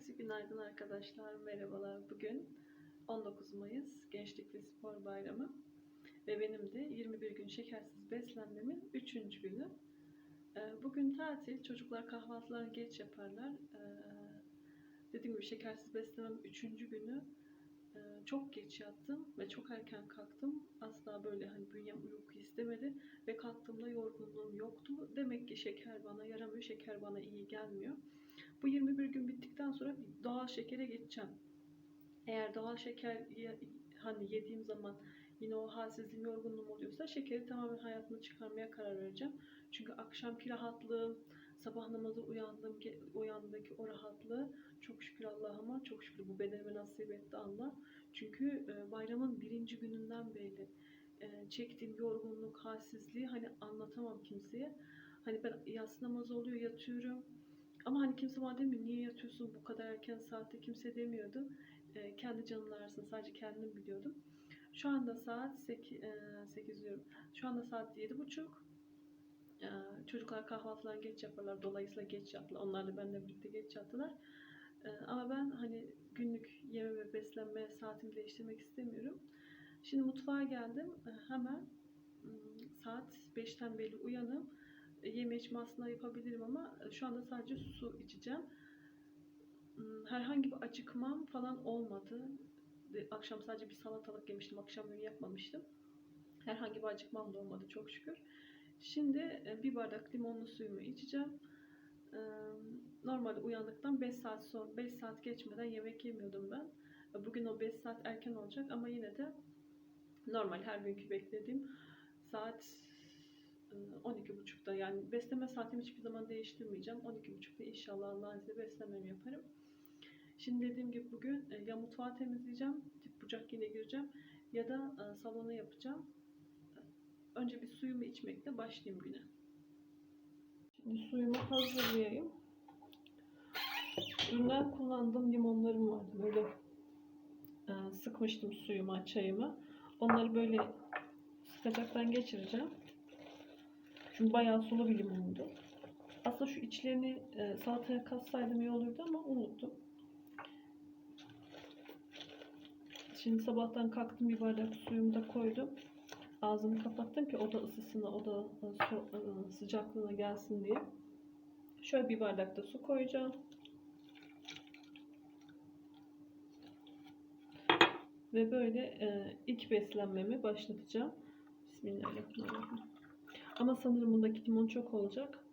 Herkese günaydın arkadaşlar, merhabalar. Bugün 19 Mayıs Gençlik ve Spor Bayramı ve benim de 21 gün şekersiz beslenmemin 3. günü. Ee, Bugün tatil, çocuklar kahvaltılarını geç yaparlar. Ee, Dediğim gibi şekersiz beslenmem 3. günü. Ee, Çok geç yattım ve çok erken kalktım. Asla böyle hani bünyem uyku istemedi ve kalktığımda yorgunluğum yoktu. Demek ki şeker bana yaramıyor, şeker bana iyi gelmiyor. Bu 21 gün bittikten sonra doğal şekere geçeceğim. Eğer doğal şeker hani yediğim zaman yine o halsizliğim, yorgunluğum oluyorsa şekeri tamamen hayatımda çıkarmaya karar vereceğim. Çünkü akşamki rahatlığım, sabah namazı uyandığım uyandığımdaki o rahatlığı çok şükür Allah'ıma, çok şükür bu bedenime nasip etti Allah. Çünkü e, bayramın birinci gününden beri e, çektiğim yorgunluk, halsizliği hani anlatamam kimseye. Hani ben yatsı namazı oluyor, yatıyorum. Ama hani kimse bana demiyor niye yatıyorsun bu kadar erken saatte kimse demiyordu. Ee, kendi canın ağrısını sadece kendim biliyordum. Şu anda saat 8, 8 diyorum. Şu anda saat 7.30. Ee, çocuklar kahvaltılarını geç yaparlar. Dolayısıyla geç yattılar. Onlar da benimle birlikte geç yattılar. Ee, ama ben hani günlük yeme ve beslenme saatimi değiştirmek istemiyorum. Şimdi mutfağa geldim. Ee, hemen ım, saat 5'ten beri uyanım yeme içme aslında yapabilirim ama şu anda sadece su içeceğim. Hmm, Herhangi bir acıkmam falan olmadı. Akşam sadece bir salatalık yemiştim. Akşam yemeği yapmamıştım. Herhangi bir acıkmam da olmadı çok şükür. Şimdi e, bir bardak limonlu suyumu içeceğim. Ee, Normalde uyandıktan 5 saat sonra 5 saat geçmeden yemek yemiyordum ben. E, Bugün o 5 saat erken olacak ama yine de normal her günkü beklediğim saat 12.30'da yani besleme saatimi hiçbir zaman değiştirmeyeceğim. 12.30'da inşallah Allah'ın izniyle beslememi yaparım. Şimdi dediğim gibi bugün e, ya mutfağı temizleyeceğim, dip bucak yine gireceğim ya da e, salonu yapacağım. Önce bir suyumu içmekle başlayayım güne. Şimdi suyumu hazırlayayım. Dünden kullandığım limonlarım vardı. Böyle e, sıkmıştım suyuma, çayımı. Onları böyle sıkacaktan geçireceğim. Çünkü bayağı sulu bir limondu. Aslında şu içlerini e, salataya katsaydım iyi olurdu ama unuttum. Şimdi sabahtan kalktım bir bardak suyumu da koydum. Ağzımı kapattım ki oda ısısına, oda e, e, sıcaklığına gelsin diye. Şöyle bir bardak da su koyacağım. Ve böyle e, ilk beslenmemi başlatacağım. Bismillahirrahmanirrahim. Ama sanırım bundaki limon çok olacak.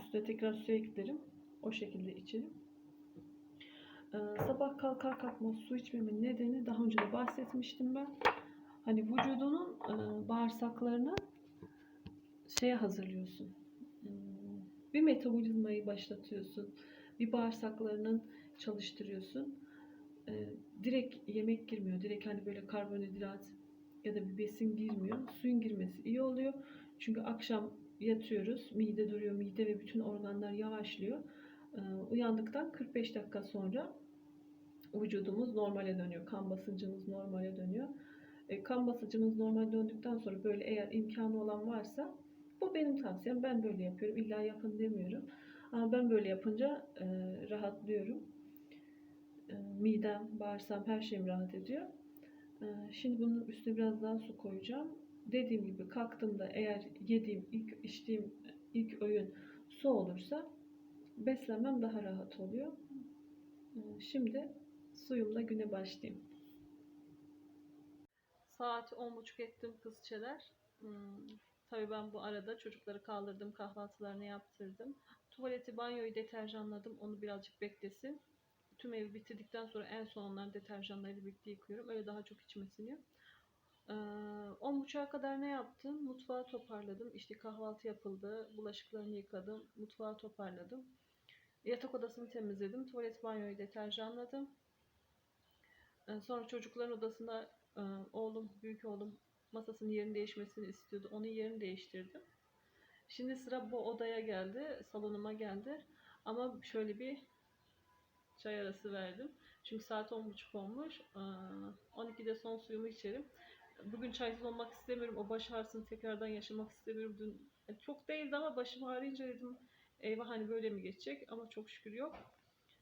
Üstüne tekrar su eklerim. O şekilde içerim. Ee, sabah kalkar kalkmaz su içmemin nedeni daha önce de bahsetmiştim ben. Hani vücudunun e, bağırsaklarını şeye hazırlıyorsun. Hmm, Bir metabolizmayı başlatıyorsun. Bir bağırsaklarının çalıştırıyorsun. Ee, direkt yemek girmiyor. Direkt hani böyle karbonhidrat ya da bir besin girmiyor. Suyun girmesi iyi oluyor. Çünkü akşam yatıyoruz. Mide duruyor. Mide ve bütün organlar yavaşlıyor. Ee, uyandıktan 45 dakika sonra vücudumuz normale dönüyor. Kan basıncımız normale dönüyor. E, kan basıncımız normale döndükten sonra böyle eğer imkanı olan varsa bu benim tavsiyem. Ben böyle yapıyorum. İlla yapın demiyorum. Ama ben böyle yapınca e, rahatlıyorum. E, midem, bağırsağım her şeyim rahat ediyor. Ee, Şimdi bunun üstüne biraz daha su koyacağım. Dediğim gibi kalktığımda eğer yediğim, ilk içtiğim ilk öğün su olursa beslenmem daha rahat oluyor. Ee, Şimdi suyumla güne başlayayım. Saat 10.30 ettim kızçeler. Hmm, tabii ben bu arada çocukları kaldırdım, kahvaltılarını yaptırdım. Tuvaleti, banyoyu deterjanladım. Onu birazcık beklesin tüm evi bitirdikten sonra en son onları deterjanlarıyla birlikte yıkıyorum. Öyle daha çok içmesini. Ee, 10.30'a kadar ne yaptım? Mutfağı toparladım. İşte kahvaltı yapıldı. Bulaşıklarını yıkadım. Mutfağı toparladım. Yatak odasını temizledim. Tuvalet banyoyu deterjanladım. Ee, sonra çocukların odasında e, oğlum, büyük oğlum masasının yerini değişmesini istiyordu. Onun yerini değiştirdim. Şimdi sıra bu odaya geldi. Salonuma geldi. Ama şöyle bir çay arası verdim. Çünkü saat 10.30 olmuş. Ee, 12'de son suyumu içerim. Bugün çaysız olmak istemiyorum. O baş ağrısını tekrardan yaşamak istemiyorum. Dün e, çok değildi ama başım ağrıyınca dedim Eyvah hani böyle mi geçecek ama çok şükür yok.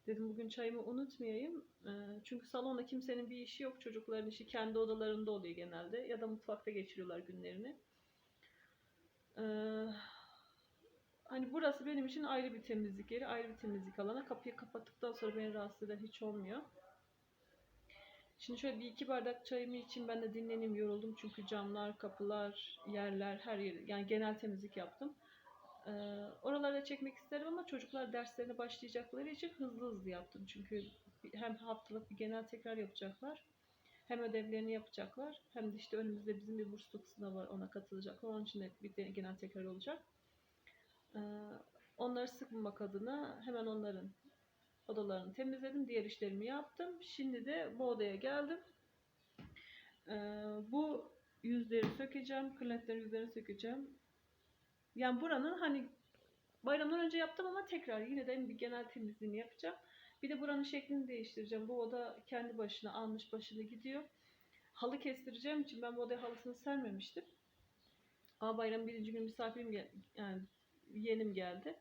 Dedim bugün çayımı unutmayayım. Ee, çünkü salonda kimsenin bir işi yok. Çocukların işi kendi odalarında oluyor genelde. Ya da mutfakta geçiriyorlar günlerini. Hani burası benim için ayrı bir temizlik yeri, ayrı bir temizlik alanı. Kapıyı kapattıktan sonra beni rahatsız eden hiç olmuyor. Şimdi şöyle bir iki bardak çayımı için ben de dinleneyim yoruldum çünkü camlar, kapılar, yerler her yeri yani genel temizlik yaptım. Ee, oralarda çekmek isterim ama çocuklar derslerine başlayacakları için hızlı hızlı yaptım. Çünkü hem haftalık bir genel tekrar yapacaklar. Hem ödevlerini yapacaklar. Hem de işte önümüzde bizim bir bursluluk sınavı var ona katılacaklar. Onun için de bir genel tekrar olacak. Ee, onları sıkmamak adına hemen onların odalarını temizledim. Diğer işlerimi yaptım. Şimdi de bu odaya geldim. Ee, bu yüzleri sökeceğim. Kırlentlerin yüzlerini sökeceğim. Yani buranın hani bayramdan önce yaptım ama tekrar yine de bir genel temizliğini yapacağım. Bir de buranın şeklini değiştireceğim. Bu oda kendi başına almış başını gidiyor. Halı kestireceğim için ben bu odaya halısını sermemiştim. Ama bayram birinci gün misafirim gel yani yeğenim geldi.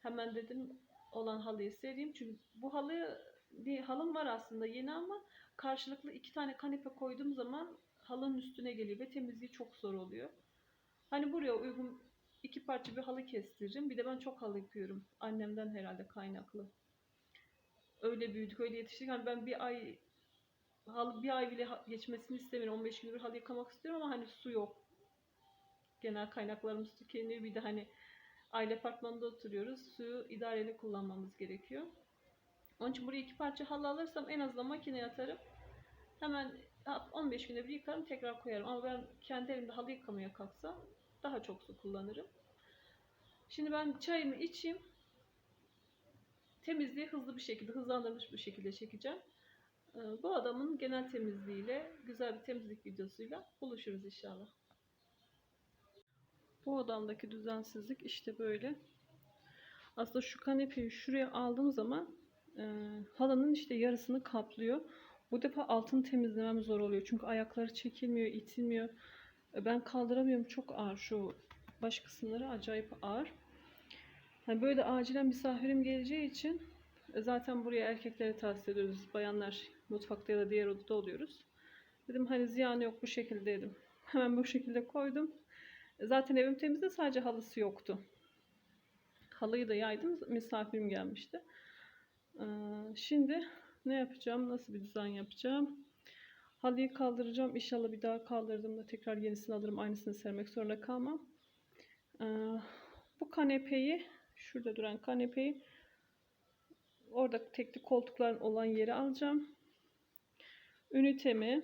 Hemen dedim olan halıyı sereyim. Çünkü bu halı bir halım var aslında yeni ama karşılıklı iki tane kanepe koyduğum zaman halının üstüne geliyor ve temizliği çok zor oluyor. Hani buraya uygun iki parça bir halı kestiririm. Bir de ben çok halı yıkıyorum. Annemden herhalde kaynaklı. Öyle büyüdük, öyle yetiştik. Hani ben bir ay halı bir ay bile geçmesini istemiyorum. 15 gündür halı yıkamak istiyorum ama hani su yok. Genel kaynaklarımız tükeniyor. Bir de hani aile apartmanında oturuyoruz. Suyu idareli kullanmamız gerekiyor. Onun için buraya iki parça halı alırsam en azından makineye atarım. Hemen 15 günde bir yıkarım tekrar koyarım. Ama ben kendi evimde halı yıkamaya kalksam daha çok su kullanırım. Şimdi ben çayımı içeyim. Temizliği hızlı bir şekilde, hızlandırmış bir şekilde çekeceğim. Ee, Bu adamın genel temizliğiyle, güzel bir temizlik videosuyla buluşuruz inşallah. Bu odamdaki düzensizlik işte böyle. Aslında şu kanepeyi şuraya aldığım zaman e, halının işte yarısını kaplıyor. Bu defa altını temizlemem zor oluyor. Çünkü ayakları çekilmiyor, itilmiyor. E, Ben kaldıramıyorum. Çok ağır şu baş kısımları acayip ağır. Hani böyle acilen misafirim geleceği için e, zaten buraya erkeklere tavsiye ediyoruz. Bayanlar mutfakta ya da diğer odada oluyoruz. Dedim hani ziyanı yok bu şekilde dedim. Hemen bu şekilde koydum. Zaten evim temizde sadece halısı yoktu. Halıyı da yaydım. Misafirim gelmişti. Ee, Şimdi ne yapacağım? Nasıl bir düzen yapacağım? Halıyı kaldıracağım. İnşallah bir daha kaldırdığımda tekrar yenisini alırım. Aynısını sermek zorunda kalmam. Ee, Bu kanepeyi, şurada duran kanepeyi orada tekli koltukların olan yere alacağım. Ünitemi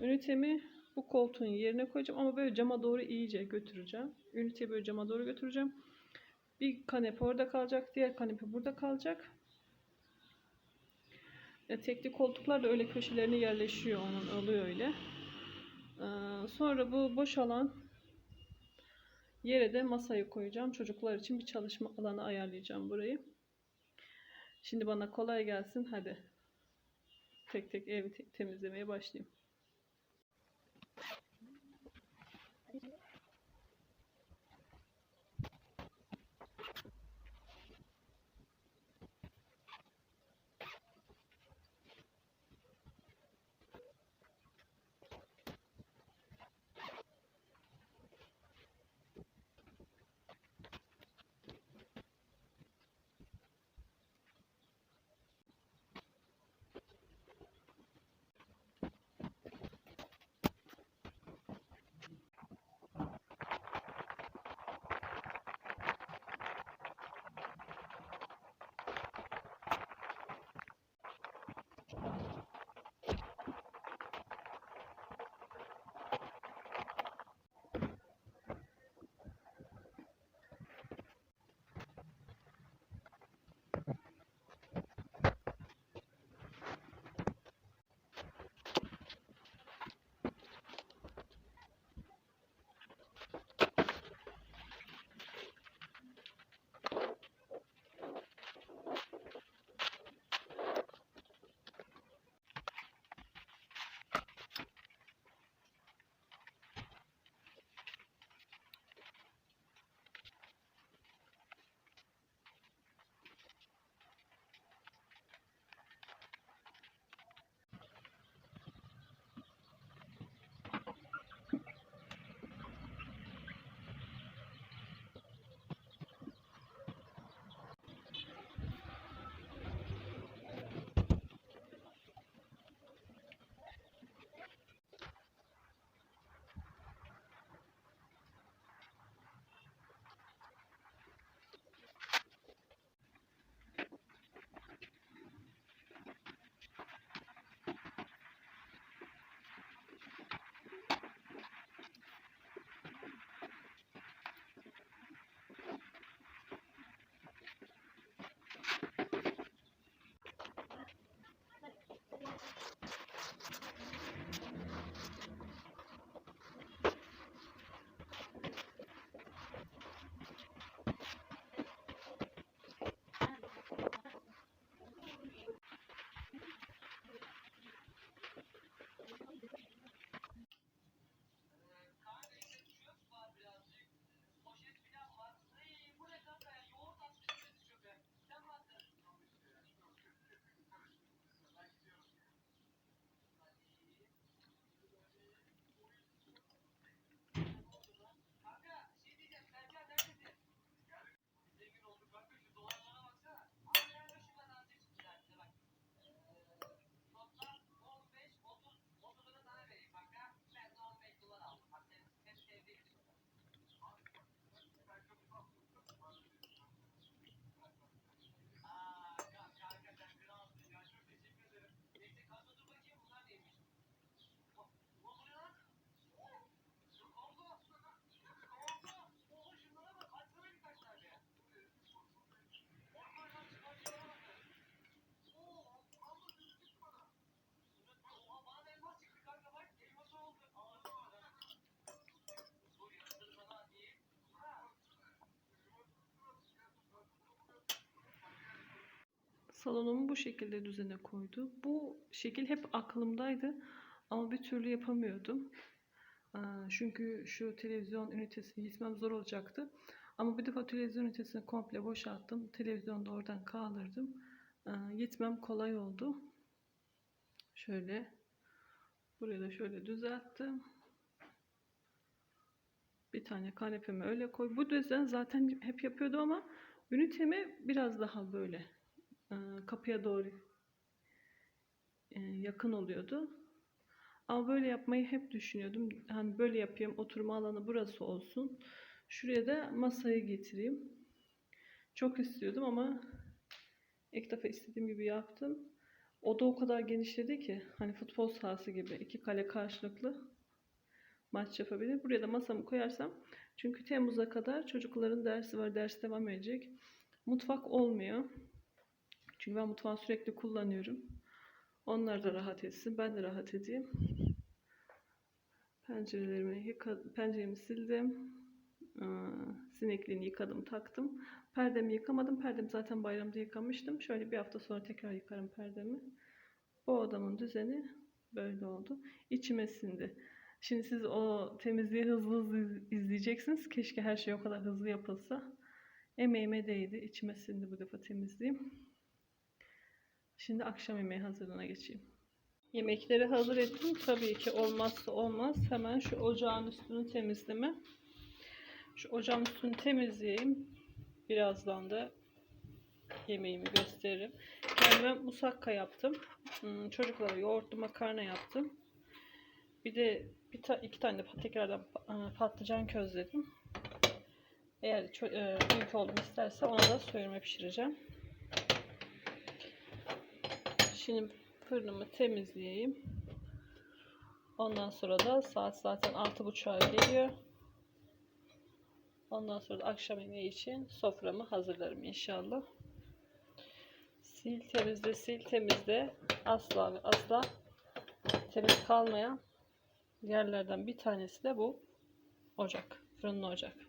ünitemi bu koltuğun yerine koyacağım ama böyle cama doğru iyice götüreceğim. Üniteyi böyle cama doğru götüreceğim. Bir kanepe orada kalacak, diğer kanepe burada kalacak. E, tekli koltuklar da öyle köşelerine yerleşiyor onun oluyor öyle. Ee, sonra bu boş alan yere de masayı koyacağım. Çocuklar için bir çalışma alanı ayarlayacağım burayı. Şimdi bana kolay gelsin. Hadi tek tek evi te- temizlemeye başlayayım. Salonumu bu şekilde düzene koydu. Bu şekil hep aklımdaydı ama bir türlü yapamıyordum. Aa, Çünkü şu televizyon ünitesini gitmem zor olacaktı. Ama bir defa televizyon ünitesini komple boşalttım. Televizyonu da oradan kaldırdım. Gitmem kolay oldu. Şöyle burayı da şöyle düzelttim. Bir tane kanepemi öyle koy. Bu düzen zaten hep yapıyordu ama ünitemi biraz daha böyle kapıya doğru e, yakın oluyordu. Ama böyle yapmayı hep düşünüyordum. Hani böyle yapayım, oturma alanı burası olsun. Şuraya da masayı getireyim. Çok istiyordum ama ilk defa istediğim gibi yaptım. Oda o kadar genişledi ki hani futbol sahası gibi iki kale karşılıklı maç yapabilir. Buraya da masamı koyarsam çünkü Temmuz'a kadar çocukların dersi var. Ders devam edecek. Mutfak olmuyor. Çünkü ben mutfağı sürekli kullanıyorum. Onlar da rahat etsin. Ben de rahat edeyim. Pencerelerimi yıka, penceremi sildim. Ee, Sinekliğini yıkadım, taktım. Perdemi yıkamadım. Perdemi zaten bayramda yıkamıştım. Şöyle bir hafta sonra tekrar yıkarım perdemi. Bu odamın düzeni böyle oldu. İçime sindi. Şimdi siz o temizliği hızlı hızlı iz- izleyeceksiniz. Keşke her şey o kadar hızlı yapılsa. Emeğime değdi. İçime sindi bu defa temizliğim. Şimdi akşam yemeği hazırlığına geçeyim. Yemekleri hazır ettim. Tabii ki olmazsa olmaz. Hemen şu ocağın üstünü temizleme. Şu ocağın üstünü temizleyeyim. Birazdan da yemeğimi gösteririm. Kendime musakka yaptım. Hmm, Çocuklara yoğurtlu makarna yaptım. Bir de bir ta- iki tane de tekrardan e, patlıcan közledim. Eğer e, büyük oğlum isterse ona da soyulma pişireceğim. Şimdi fırınımı temizleyeyim. Ondan sonra da saat zaten 6.30'a geliyor. Ondan sonra da akşam yemeği için soframı hazırlarım inşallah. Sil temizle sil temizle asla ve asla temiz kalmayan yerlerden bir tanesi de bu ocak. Fırınlı ocak.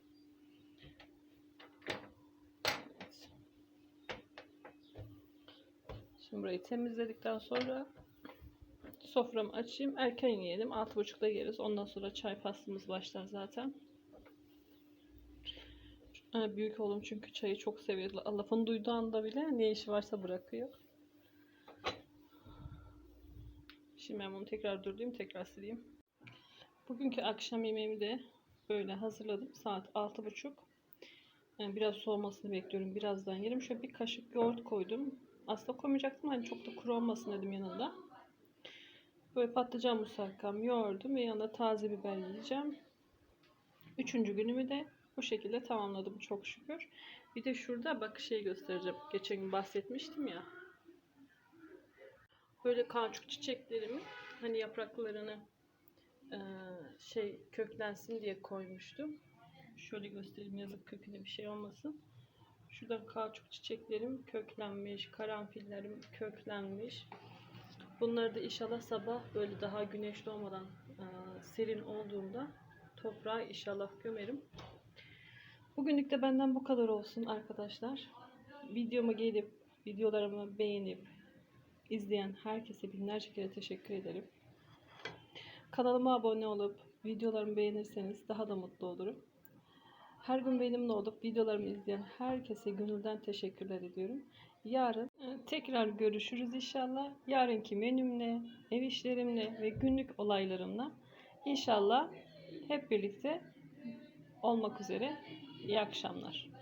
Şimdi burayı temizledikten sonra soframı açayım. Erken yiyelim. 6.30'da yeriz. Ondan sonra çay faslımız başlar zaten. Büyük oğlum çünkü çayı çok seviyor. Lafını duyduğu anda bile ne işi varsa bırakıyor. Şimdi ben bunu tekrar durdurayım, tekrar sileyim. Bugünkü akşam yemeğimi de böyle hazırladım. Saat 6.30. Yani biraz soğumasını bekliyorum. Birazdan yerim. Şöyle bir kaşık yoğurt koydum. Aslında koymayacaktım. Hani çok da kuru olmasın dedim yanında. Böyle patlıcan musakkam yoğurdum ve yanında taze biber yiyeceğim. Üçüncü günümü de bu şekilde tamamladım çok şükür. Bir de şurada bak şey göstereceğim. Geçen gün bahsetmiştim ya. Böyle kauçuk çiçeklerimi hani yapraklarını eee, şey köklensin diye koymuştum. Şöyle göstereyim yazık köküne bir şey olmasın. Şuradan kauçuk çiçeklerim köklenmiş, karanfillerim köklenmiş. Bunları da inşallah sabah böyle daha güneş doğmadan eee, serin olduğunda toprağa inşallah gömerim. Bugünlük de benden bu kadar olsun arkadaşlar. Videoma gelip videolarımı beğenip izleyen herkese binlerce kere teşekkür ederim. Kanalıma abone olup videolarımı beğenirseniz daha da mutlu olurum. Her gün benimle olup videolarımı izleyen herkese gönülden teşekkürler ediyorum. Yarın e, tekrar görüşürüz inşallah. Yarınki menümle, ev işlerimle ve günlük olaylarımla inşallah hep birlikte olmak üzere. İyi akşamlar.